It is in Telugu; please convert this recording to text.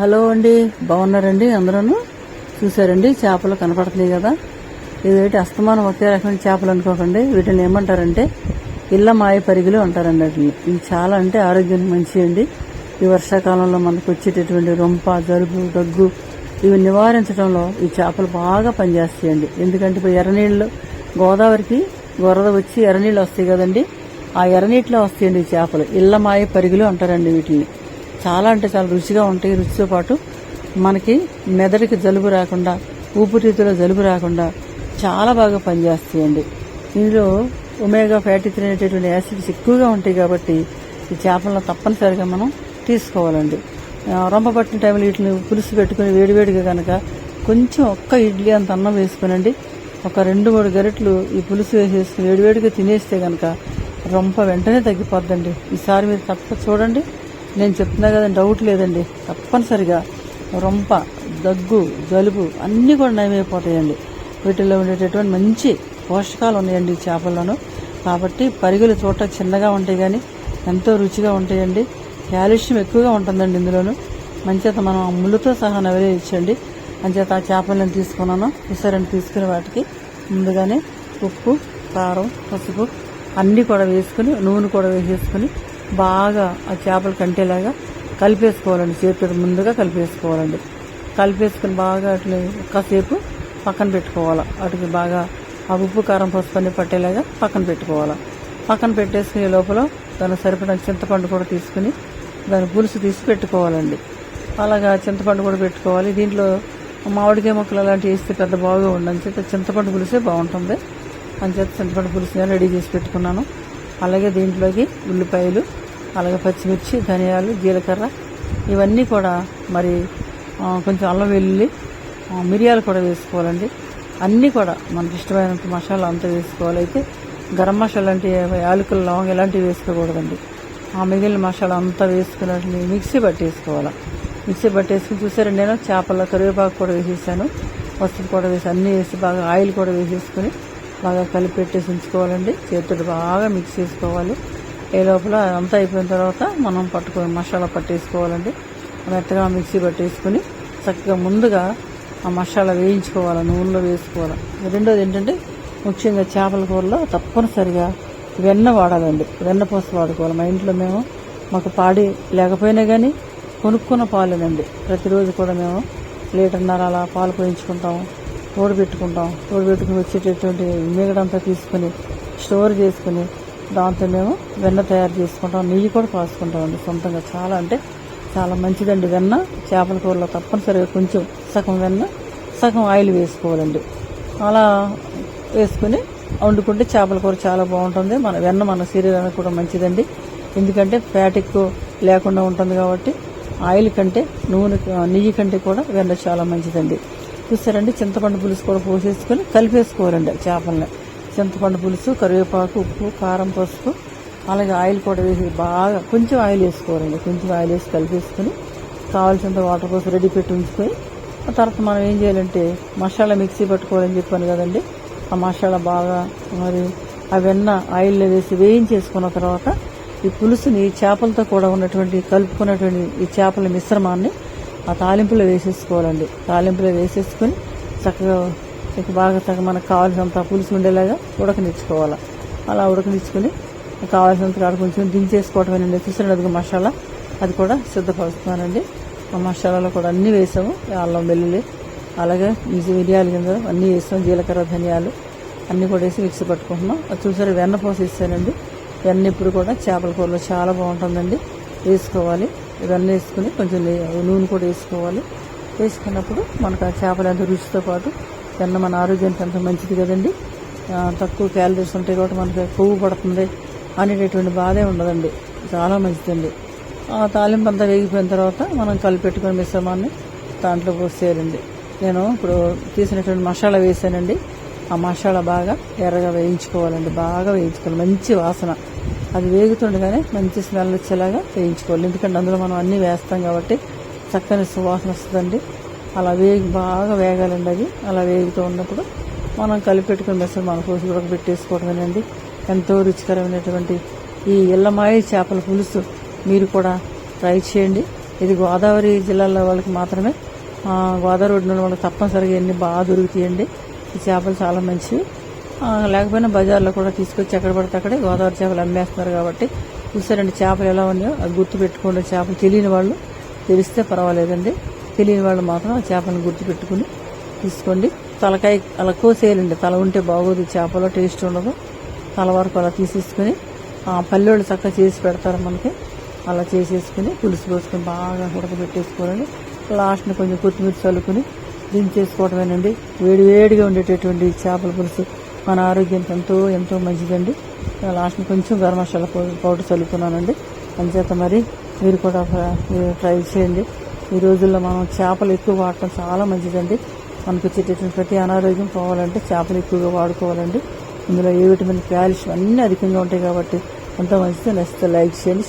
హలో అండి బాగున్నారండి అందరూ చూసారండి చేపలు కనపడుతున్నాయి కదా. ఇదేంటి అస్తమానం ఒకే రకమైన చేపలు అనుకోకండి వీటిని ఏమంటారంటే ఇళ్ళ మాయ పరిగులు అంటారండి వాటిని. ఇవి చాలా అంటే ఆరోగ్యానికి మంచివి అండి. ఈ వర్షాకాలంలో మనకు వచ్చేటటువంటి రొంప జలుబు దగ్గు ఇవి నివారించడంలో ఈ చేపలు బాగా పనిచేస్తాయండి. ఎందుకంటే ఇప్పుడు ఎర్రనీళ్ళు గోదావరికి వరద వచ్చి ఎర్రనీళ్ళు వస్తాయి కదండి ఆ ఎర్రనీటిలో వస్తాయండి ఈ చేపలు. ఇళ్ళ మాయ పరిగులు అంటారండి వీటిని. చాలా అంటే చాలా రుచిగా ఉంటాయి. రుచితో పాటు మనకి మెదడుకి జలుబు రాకుండా ఊపిరితిత్తులో జలుబు రాకుండా చాలా బాగా పనిచేస్తాయండి. ఇందులో ఒమేగా ఫ్యాటీ త్రీ అనేటటువంటి యాసిడ్స్ ఎక్కువగా ఉంటాయి కాబట్టి ఈ చేపలను తప్పనిసరిగా మనం తీసుకోవాలండి. రొమ్మ పట్టిన టైంలో వీటిని పులుసు పెట్టుకుని వేడివేడిగా కనుక కొంచెం ఒక్క ఇడ్లీ అంత అన్నం వేసుకునండి. ఒక రెండు మూడు గరిటలు ఈ పులుసు వేసేసుకుని వేడివేడిగా తినేస్తే కనుక రొంప వెంటనే తగ్గిపోద్దండి. ఈసారి మీరు తప్ప చూడండి. నేను చెప్తున్నా కదండి డౌట్ లేదండి. తప్పనిసరిగా రొంప దగ్గు జలుబు అన్నీ కూడా నయమైపోతాయండి. వీటిల్లో ఉండేటటువంటి మంచి పోషకాలు ఉన్నాయండి ఈ చేపల్లోనూ. కాబట్టి పరిగెలు చూడ చిన్నగా ఉంటాయి కానీ ఎంతో రుచిగా ఉంటాయండి. కాల్షియం ఎక్కువగా ఉంటుందండి ఇందులోను. మంచిత మనం ఆ ముళ్ళుతో సహా నవలే ఇచ్చండి అంచేత ఆ చేపలను తీసుకున్నాను. విసరని తీసుకుని వాటికి ముందుగానే ఉప్పు కారం పసుపు అన్నీ కూడా వేసుకుని నూనె కూడా వేసేసుకుని బాగా ఆ చేపలు కంటేలాగా కలిపేసుకోవాలండి. చేతితో ముందుగా కలిపేసుకోవాలండి. కలిపేసుకుని బాగా అట్లా కాసేపు పక్కన పెట్టుకోవాలి. వాటికి బాగా ఆ ఉప్పు కారం పసుపు అన్ని పట్టేలాగా పక్కన పెట్టుకోవాలి. పక్కన పెట్టేసుకునే లోపల దానికి సరిపడిన చింతపండు కూడా తీసుకుని దాని పులుసు తీసి పెట్టుకోవాలండి. అలాగా చింతపండు కూడా పెట్టుకోవాలి. దీంట్లో మామిడికాయ ముక్కలు అలాంటివి వేస్తే పెద్ద బాగా ఉండని చెప్పి చింతపండు పులుసే బాగుంటుంది. అని చెప్పి చింతపండు పులుసు రెడీ చేసి పెట్టుకున్నాను. అలాగే దీంట్లోకి ఉల్లిపాయలు అలాగే పచ్చిమిర్చి ధనియాలు జీలకర్ర ఇవన్నీ కూడా మరి కొంచెం అల్లం వెల్లుల్లి మిరియాలు కూడా వేసుకోవాలండి. అన్నీ కూడా మనకి ఇష్టమైనంత మసాలా అంతా వేసుకోవాలి. అయితే గరం మసాలా అంటే యాలకులు లవంగ ఇలాంటివి వేసుకోకూడదండి. ఆ మిగిలిన మసాలా అంతా వేసుకున్నట్టు మిక్సీ పట్టేసుకోవాలి. మిక్సీ పట్టేసుకుని చూసారు నేను చేపల కరివేపాకు కూడా వేసేసాను. పసుపు కూడా వేసి అన్నీ వేసి బాగా ఆయిల్ కూడా వేసేసుకుని బాగా కలిపెట్టేసి ఉంచుకోవాలండి చేతుడు బాగా మిక్స్ చేసుకోవాలి. ఏ లోపల అంతా అయిపోయిన తర్వాత మనం పట్టుకో మసాలా పట్టేసుకోవాలండి. మెత్తగా మిక్సీ పట్టేసుకుని చక్కగా ముందుగా ఆ మసాలా వేయించుకోవాలి నూనెలో వేసుకోవాలి. రెండోది ఏంటంటే ముఖ్యంగా చేపల కూరలో తప్పనిసరిగా వెన్న వాడాలండి. వెన్న పూస వాడుకోవాలి. మా ఇంట్లో మేము మాకు పాడి లేకపోయినా కానీ కొనుక్కున్న పాలేనండి. ప్రతిరోజు కూడా మేము లీటర్న్నర అలా పాలు పోయించుకుంటాము. తోడుపెట్టుకుంటాం తోడుపెట్టుకుని వచ్చేటటువంటి మిగడంతా తీసుకుని స్టోర్ చేసుకుని దాంతో మేము వెన్న తయారు చేసుకుంటాం. నెయ్యి కూడా పాసుకుంటామండి సొంతంగా. చాలా అంటే చాలా మంచిదండి వెన్న. చేపల కూరలో తప్పనిసరిగా కొంచెం సగం వెన్న సగం ఆయిల్ వేసుకోవాలండి. అలా వేసుకుని వండుకుంటే చేపల కూర చాలా బాగుంటుంది. మన వెన్న మన శరీరానికి కూడా మంచిదండి. ఎందుకంటే ఫ్యాట్ ఎక్కువ లేకుండా ఉంటుంది కాబట్టి ఆయిల్ కంటే నూనె నెయ్యి కంటే కూడా వెన్న చాలా మంచిదండి. చూసారండి చింతపండు పులుసు కూడా పోసేసుకొని కలిపేసుకోవాలండి చేపల్ని. చింతపండు పులుసు కరివేపాకు ఉప్పు కారం పసుపు అలాగే ఆయిల్ కూడా వేసి బాగా కొంచెం ఆయిల్ వేసుకోవాలండి. కొంచెం ఆయిల్ వేసి కలిపేసుకొని కావాల్సినంత వాటర్ కోసం రెడీ పెట్టి ఉంచుకొని ఆ తర్వాత మనం ఏం చేయాలంటే మసాలా మిక్సీ పట్టుకోవాలని చెప్పాను కదండి. ఆ మసాలా బాగా మరి ఆ వెన్న ఆయిల్లో వేసి వేయించేసుకున్న తర్వాత ఈ పులుసుని చేపలతో కూడా ఉన్నటువంటి కలుపుకున్నటువంటి ఈ చేపల మిశ్రమాన్ని ఆ తాలింపులో వేసేసుకోవాలండి. తాలింపులో వేసేసుకొని చక్కగా బాగా చక్కగా మనకు కావాల్సినంత పులుసు ఉండేలాగా ఉడకనిచ్చుకోవాలి. అలా ఉడకనిచ్చుకొని కావాల్సినంత కాడ కొంచెం దించేసుకోవటమేనండి. చూసిన అదిగో మసాలా? అది కూడా సిద్ధపరుస్తున్నానండి. ఆ మసాలాలో కూడా అన్నీ వేసాము. అల్లం వెల్లుల్లి అలాగే మిజి మిరియాలు కింద అన్నీ వేసాం జీలకర్ర ధనియాలు అన్నీ కూడా వేసి మిక్సీ పట్టుకుంటున్నాం. అది చూసారు వెన్న పోసి ఇస్తానండి వెన్న ఇప్పుడు కూడా చేపల కూరలో చాలా బాగుంటుందండి. వేసుకోవాలి. ఇవన్నీ వేసుకుని కొంచెం నూనె కూడా వేసుకోవాలి. వేసుకున్నప్పుడు మనకు ఆ చేపలు ఎంత రుచితో పాటు తిన్న మన ఆరోగ్యానికి ఎంత మంచిది కదండి. తక్కువ క్యాలరీస్ ఉంటాయి కాబట్టి మనకి కొవ్వు పడుతుంది అనేటటువంటి బాధే ఉండదండి. చాలా మంచిదండి. ఆ తాలింపు అంతా వేగిపోయిన తర్వాత మనం కలిపెట్టుకుని మిశ్రమాన్ని దాంట్లో పోసేయాలండి. నేను ఇప్పుడు తీసినటువంటి మసాలా వేసానండి. ఆ మసాలా బాగా ఎర్రగా వేయించుకోవాలండి. బాగా వేయించుకోవాలి. మంచి వాసన. అది వేగుతుండగానే మంచి స్మెల్ వచ్చేలాగా వేయించుకోవాలి ఎందుకంటే అందులో మనం అన్నీ వేస్తాం కాబట్టి చక్కని సువాసన వస్తుందండి. అలా వేగి బాగా వేగాలండి అది అలా వేగుతూ ఉన్నప్పుడు మనం కలిపెట్టుకుని మిశ్రమాన్ని పోసి పెట్టేసుకోవడమేనండి. ఎంతో రుచికరమైనటువంటి ఈ ఇళ్ళమాయి చేపల పులుసు మీరు కూడా ట్రై చేయండి. ఇది గోదావరి జిల్లాలో వాళ్ళకి మాత్రమే. గోదావరి ఒడ్డున వాళ్ళకి తప్పనిసరిగా ఎన్ని బాగా దొరుకుతాయండి. ఈ చేపలు చాలా మంచివి. లేకపోయినా బజార్లో కూడా తీసుకొచ్చి ఎక్కడ పడితే అక్కడే గోదావరి చేపలు అమ్మేస్తున్నారు కాబట్టి చూసారండి చేపలు ఎలా ఉన్నాయో అది గుర్తుపెట్టుకోండి చేపలు తెలియని వాళ్ళు తెలిస్తే పర్వాలేదండి. తెలియని వాళ్ళు మాత్రం ఆ చేపలను గుర్తుపెట్టుకుని తీసుకోండి. తలకాయ అలా కోసేయాలండి. తల ఉంటే బాగోదు చేపలో టేస్ట్ ఉండదు. తల వరకు అలా తీసేసుకుని ఆ పల్లెళ్ళు చక్కగా చేసి పెడతారు మనకి. అలా చేసేసుకుని పులుసు పోసుకొని బాగా ఉడకబెట్టేసుకోవాలండి. లాస్ట్ని కొంచెం కొత్తిమీర చల్లుకుని దించేసుకోవడమేనండి వేడి వేడిగా ఉండేటటువంటి చేపల పులుసు. మన ఆరోగ్యానికి ఎంతో ఎంతో మంచిదండి. లాస్ట్ కొంచెం గరం మసాలా పౌడర్ చల్లుకున్నానండి. అంచేత మరి మీరు కూడా ట్రై చేయండి. ఈ రోజుల్లో మనం చేపలు ఎక్కువ వాడటం చాలా మంచిదండి. మనకు వచ్చేటటువంటి ప్రతి అనారోగ్యం పోవాలంటే చేపలు ఎక్కువగా వాడుకోవాలండి. ఇందులో ఏ విటమిన్ కాల్షియం అన్నీ అధికంగా ఉంటాయి కాబట్టి ఎంతో మంచిది. నచ్చితే లైక్ చేయండి